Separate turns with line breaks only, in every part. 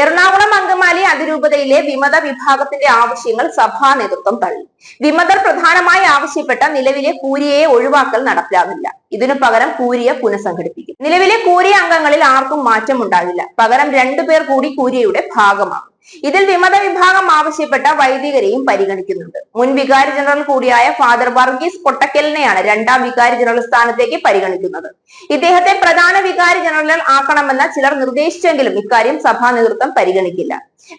എറണാകുളം അങ്കമാലി അതിരൂപതയിലെ വിമത വിഭാഗത്തിന്റെ ആവശ്യങ്ങൾ സഭാ നേതൃത്വം തള്ളി. വിമതർ പ്രധാനമായി ആവശ്യപ്പെട്ട നിലവിലെ കൂരിയെ ഒഴിവാക്കൽ നടപ്പിലാവില്ല. ഇതിനു പകരം കൂരിയ പുനഃസംഘടിപ്പിക്കും. നിലവിലെ കൂരിയ അംഗങ്ങളിൽ ആർക്കും മാറ്റമുണ്ടാകില്ല. പകരം രണ്ടുപേർ കൂടി കൂരിയയുടെ ഭാഗമാകും. ഇതിൽ വിമത വിഭാഗം ആവശ്യപ്പെട്ട വൈദികരെയും പരിഗണിക്കുന്നുണ്ട്. മുൻ വികാരി ജനറൽ കൂടിയായ ഫാദർ വർഗീസ് കൊട്ടക്കലിനെയാണ് രണ്ടാം വികാരി ജനറൽ സ്ഥാനത്തേക്ക് പരിഗണിക്കുന്നത്. ഇദ്ദേഹത്തെ പ്രധാന വികാരി ജനറൽ ആക്കണമെന്ന് ചിലർ നിർദ്ദേശിച്ചെങ്കിലും ഇക്കാര്യം സഭാ നേതൃത്വം പരിഗണിക്കില്ല.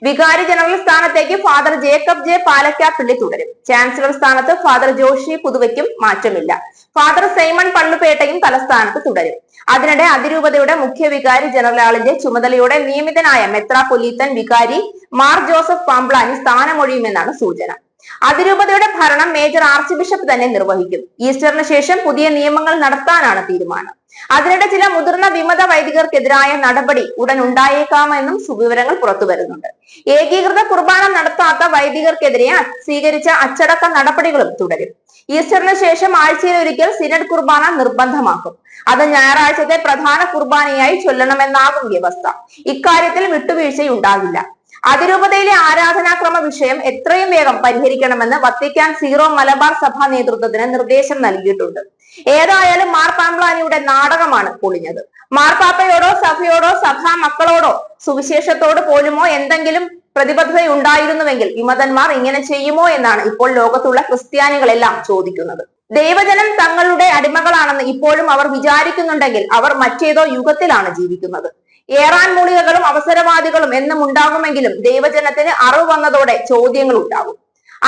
വികാരി ജനറൽ സ്ഥാനത്തേക്ക് ഫാദർ ജേക്കബ് ജെ പാലക്കാപ്പിള്ളി തുടരും. ചാൻസലർ സ്ഥാനത്ത് ഫാദർ ജോഷി പുതുവയ്ക്കും മാറ്റമില്ല. ഫാദർ സൈമൺ പള്ളുപേട്ടയും തലസ്ഥാനത്ത് തുടരും. അതിനിടെ അതിരൂപതയുടെ മുഖ്യ വികാരി ജനറലാളിന്റെ ചുമതലയോടെ നിയമിതനായ മെത്രാപൊലീത്തൻ വികാരി മാർ ജോസഫ് പാംബ്ലാനി സ്ഥാനമൊഴിയുമെന്നാണ് സൂചന. അതിരൂപതയുടെ ഭരണം മേജർ ആർച്ച് ബിഷപ്പ് തന്നെ നിർവഹിക്കും. ഈസ്റ്ററിന് ശേഷം പുതിയ നിയമങ്ങൾ നടത്താനാണ് തീരുമാനം. അതിനിടെ ചില മുതിർന്ന വിമത വൈദികർക്കെതിരായ നടപടി ഉടൻ ഉണ്ടായേക്കാമെന്നും സുവിവരങ്ങൾ പുറത്തു വരുന്നുണ്ട്. ഏകീകൃത കുർബാന നടത്താത്ത വൈദികർക്കെതിരെ സ്വീകരിച്ച അച്ചടക്ക നടപടികളും തുടരും. ഈസ്റ്ററിന് ശേഷം ആഴ്ചയിൽ ഒരിക്കൽ സിനഡ് കുർബാന നിർബന്ധമാക്കും. അത് ഞായറാഴ്ചത്തെ പ്രധാന കുർബാനയായി ചൊല്ലണമെന്നാകും വ്യവസ്ഥ. ഇക്കാര്യത്തിൽ വിട്ടുവീഴ്ചയുണ്ടാകില്ല. അതിരൂപതയിലെ ആരാധനാക്രമ വിഷയം എത്രയും വേഗം പരിഹരിക്കണമെന്ന് വത്തിക്കാൻ സീറോ മലബാർ സഭാ നേതൃത്വത്തിന് നിർദ്ദേശം നൽകിയിട്ടുണ്ട്. ഏതായാലും മാർ പാംപ്ലാനിയുടെ നാടകമാണ് പൊളിഞ്ഞത്. മാർപ്പാപ്പയോടോ സഭയോടോ സഭാ മക്കളോടോ സുവിശേഷത്തോട് പോലുമോ എന്തെങ്കിലും പ്രതിബദ്ധതയുണ്ടായിരുന്നുവെങ്കിൽ വിമതന്മാർ ഇങ്ങനെ ചെയ്യുമോ എന്നാണ് ഇപ്പോൾ ലോകത്തുള്ള ക്രിസ്ത്യാനികളെല്ലാം ചോദിക്കുന്നത്. ദൈവജനം തങ്ങളുടെ അടിമകളാണെന്ന് ഇപ്പോഴും അവർ വിചാരിക്കുന്നുണ്ടെങ്കിൽ അവർ മറ്റേതോ യുഗത്തിലാണ് ജീവിക്കുന്നത്. ഏറാൻ മൂളികകളും അവസരവാദികളും എന്നും ഉണ്ടാകുമെങ്കിലും ദൈവജനത്തിന് അറിവ് വന്നതോടെ ചോദ്യങ്ങൾ ഉണ്ടാകും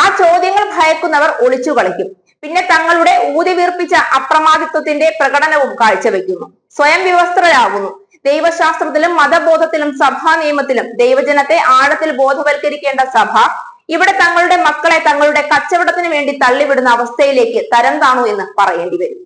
ആ ചോദ്യങ്ങൾ ഭയക്കുന്നവർ ഒളിച്ചു കളിക്കും പിന്നെ തങ്ങളുടെ ഊതിവീർപ്പിച്ച അപ്രമാദിത്വത്തിന്റെ പ്രകടനവും കാഴ്ചവെക്കുന്നു. സ്വയം വിവസ്ത്രരാകുന്നു. ദൈവശാസ്ത്രത്തിലും മതബോധത്തിലും സഭാ നിയമത്തിലും ദൈവജനത്തെ ആഴത്തിൽ ബോധവൽക്കരിക്കേണ്ട സഭ ഇവിടെ തങ്ങളുടെ മക്കളെ തങ്ങളുടെ കച്ചവടത്തിന് വേണ്ടി തള്ളിവിടുന്ന അവസ്ഥയിലേക്ക് തരം താണു എന്ന് പറയേണ്ടി വരും.